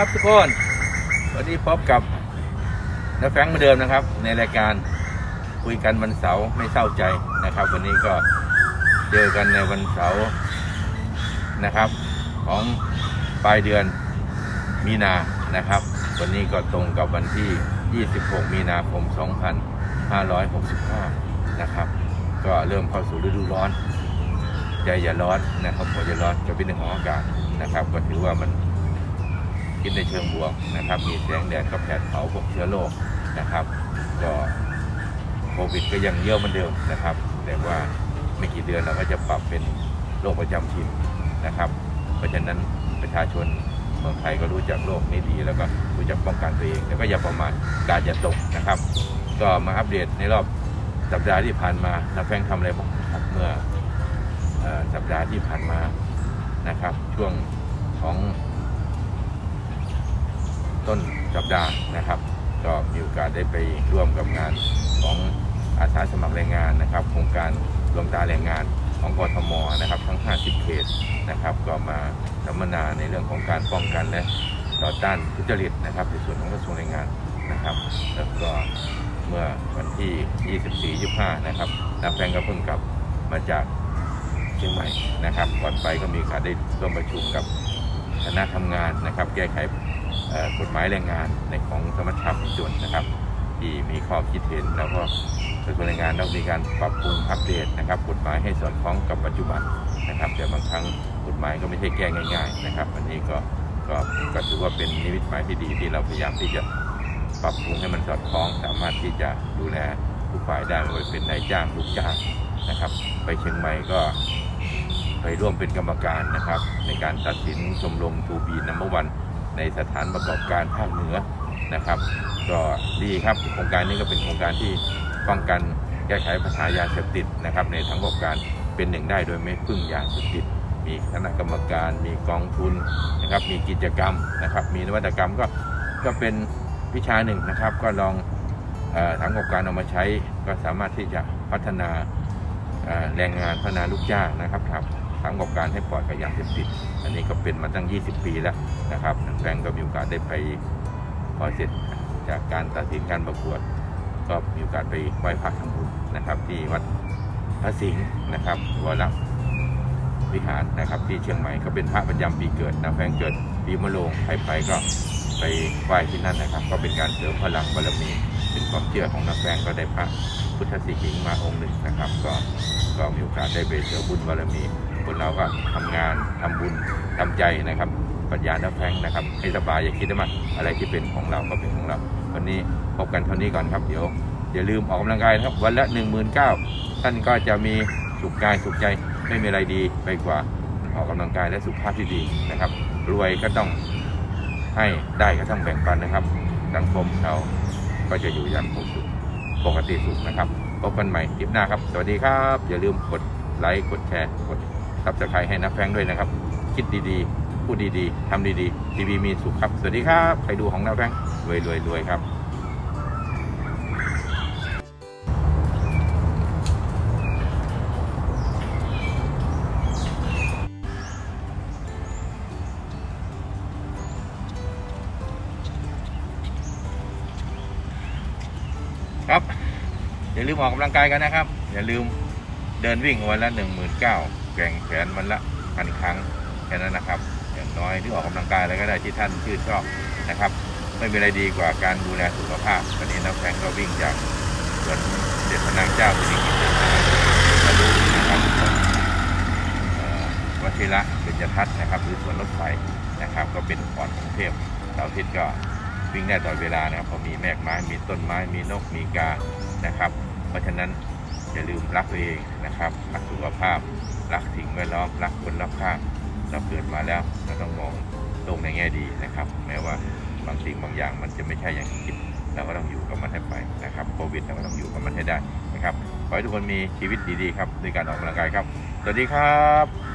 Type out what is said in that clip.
ครับทุกคน วันนี้พบกับน้าแฟงเหมือนเดิมนะครับ ในรายการคุยกันวันเสาร์ไม่เศร้าใจนะครับ วันนี้ก็เจอกันในวันเสาร์นะครับ ของปลายเดือนมีนานะครับ วันนี้ก็ตรงกับวันที่ 26 มีนาคม 2565 นะครับ ก็เริ่มเข้าสู่ฤดูร้อนใจอย่าร้อนนะครับหัวจะร้อนก็เป็นเรื่องของอากาศนะครับ ก็ถือว่ามัน คิดในเชิงบวกนะครับ มีแสงแดดก็แผดเผาพวกเชื้อโรคนะครับ ก็โควิดก็ยังเยอะเหมือนเดิมนะครับ แต่ว่าไม่กี่เดือนเราก็จะปรับเป็นโรคประจำถิ่นนะครับ เพราะฉะนั้นประชาชนเมืองไทยก็รู้จักโรคนี้ดีแล้วก็รู้จักป้องกันตัวเอง แล้วก็อย่าประมาทกาดอย่าตกนะครับ ก็มาอัปเดตในรอบสัปดาห์ที่ผ่านมาน้าแฟงทำอะไรบ้างครับเมื่ออสัปดาห์ที่ผ่านมานะครับ ช่วงของ ต้นสัปดาห์นะครับ ก็มีโอกาสได้ไปร่วมกับงานของอาสาสมัครแรงงานนะครับ โครงการรวมตาแรงงานของกทมนะครับทั้ง 50 เขตนะครับ ก็มาสัมมนาในเรื่องของการป้องกันและต่อต้านทุจริตนะครับในส่วนของกระทรวงแรงงานนะครับ แล้วก็เมื่อวันที่ 24-25 นะครับนักแฟงก็เพิ่งกลับมาจากเชียงใหม่นะครับ ก่อนไปก็มีโอกาสได้ร่วมประชุมกับคณะทำงานนะครับ แก้ไข กฎหมายแรงงานในของสมัชชาผู้ส่วนนะครับ ที่มีข้อคิดเห็นแล้วก็กระทรวงแรงงานต้องมีการปรับปรุงอัปเดตนะครับกฎหมายให้สอดคล้องกับปัจจุบันนะครับ แต่บางครั้งกฎหมายก็ไม่ใช่แก้ง่ายๆนะครับอันนี้ก็ก็ก็ถือว่าเป็นนิมิตหมายที่ดีที่เราพยายามที่จะปรับปรุงให้มันสอดคล้อง สามารถที่จะดูแลทุกฝ่ายได้ไม่ว่าเป็นนายจ้างลูกจ้างนะครับ ไปเชียงใหม่ก็ไปร่วมเป็นกรรมการนะครับ ในการตัดสินชมรมทูบีนัมเบอร์วัน ในสถานประกอบการภาคเหนือนะครับก็ดีครับโครงการนี้ก็เป็นโครงการที่ป้องกันแก้ไขปัญหายาเสพติดนะครับ ในทางประกอบการเป็นหนึ่งได้โดยไม่พึ่งยาเสพติด มีคณะกรรมการมีกองทุนนะครับ มีกิจกรรมนะครับ มีนวัตกรรมก็ก็เป็นวิชาหนึ่งนะครับ ก็ลองเออทางประกอบการเอามาใช้ก็สามารถที่จะพัฒนาอ่าแรงงานพัฒนาลูกจ้างนะครับครับ ทั้งกอบการให้ปลอดกับยาเสพติด อันนี้ก็เป็นมาตั้ง 20 ปีแล้วนะครับแฟงก็มีโอกาสได้ไปพอเสร็จจากการตัดสินการประกวด ก็มีโอกาสไปไหว้พระทำบุญนะครับ ที่วัดพระสิงห์นะครับวรวิหารนะครับที่เชียงใหม่ก็เป็นพระประจำปีเกิดนะแฟงเกิดปีมะโรงใครไปก็ไปไหว้ที่นั่นนะครับ ก็เป็นการเสริมพลังบารมีเป็นความเชื่อของนักแฟงก็ได้พระพุทธสิหิงมาองค์หนึ่งนะครับ ก็ก็มีโอกาสได้ไปเสริมบุญบารมี คนเราก็ทำงานทำบุญทำใจนะครับปัญญานักแฟงนะครับให้สบายอย่าคิดว่าอะไรที่เป็นของเราก็เป็นของเรา วันนี้พบกันเท่านี้ก่อนครับเดี๋ยวอย่าลืมออกกำลังกายนะครับ วันละ 1 9 0 0 0ท่านก็จะมีสุขกายสุขใจไม่มีอะไรดีไปกว่าออกกำลังกายและสุขภาพที่ดีนะครับ รวยก็ต้องให้ได้ก็ต้องแบ่งปันนะครับ สังคมเราก็จะอยู่อย่างปกติปกติสุขนะครับพบกันใหม่คลิปหน้าครับ สวัสดีครับ อย่าลืมกดไลค์กดแชร์กด ซับสไครต์ให้นักแฟงด้วยนะครับ คิดดีๆ พูดดีๆทำดีๆทีวีมีสุขครับ สวัสดีครับใครดูของนักแฟงรวยรวยรวยครับครับ อย่าลืมออกกำลังกายกันนะครับ อย่าลืมเดินวิ่งวันละหนึ่งหมื่นเก้า แก่งแขนวันละพันครั้งแค่นั้นนะครับ อย่างน้อยที่ออกกำลังกายอะไรก็ได้ที่ท่านชื่นชอบนะครับ ไม่มีอะไรดีกว่าการดูแลสุขภาพวันนี้นักแข่งก็วิ่งจากสวนเด็จพระนางเจ้าสิริกิติ์นะครับมาดูนะครับเอ่อวชิระเบญจทัศน์นะครับ หรือสวนรถไฟนะครับ ก็เป็นพรของกรุงเทพเสาร์อาทิตย์ก็วิ่งได้ตลอดเวลานะครับพราะมีแมกไม้มีต้นไม้มีนกมีกานะครับ เพราะฉะนั้น อย่าลืมรักตัวเองนะครับรักสุขภาพรักสิ่งแวดล้อมรักคนรอบข้างเราเกิดมาแล้วเราต้องมองโลกในแง่ดีนะครับ แม้ว่าบางสิ่งบางอย่างมันจะไม่ใช่อย่างที่คิดเราก็ต้องอยู่กับมันให้ไปนะครับโควิดเราก็ต้องอยู่กับมันให้ได้นะครับขอให้ทุกคนมีชีวิตดีๆครับด้วยการออกกำลังกายครับ สวัสดีครับ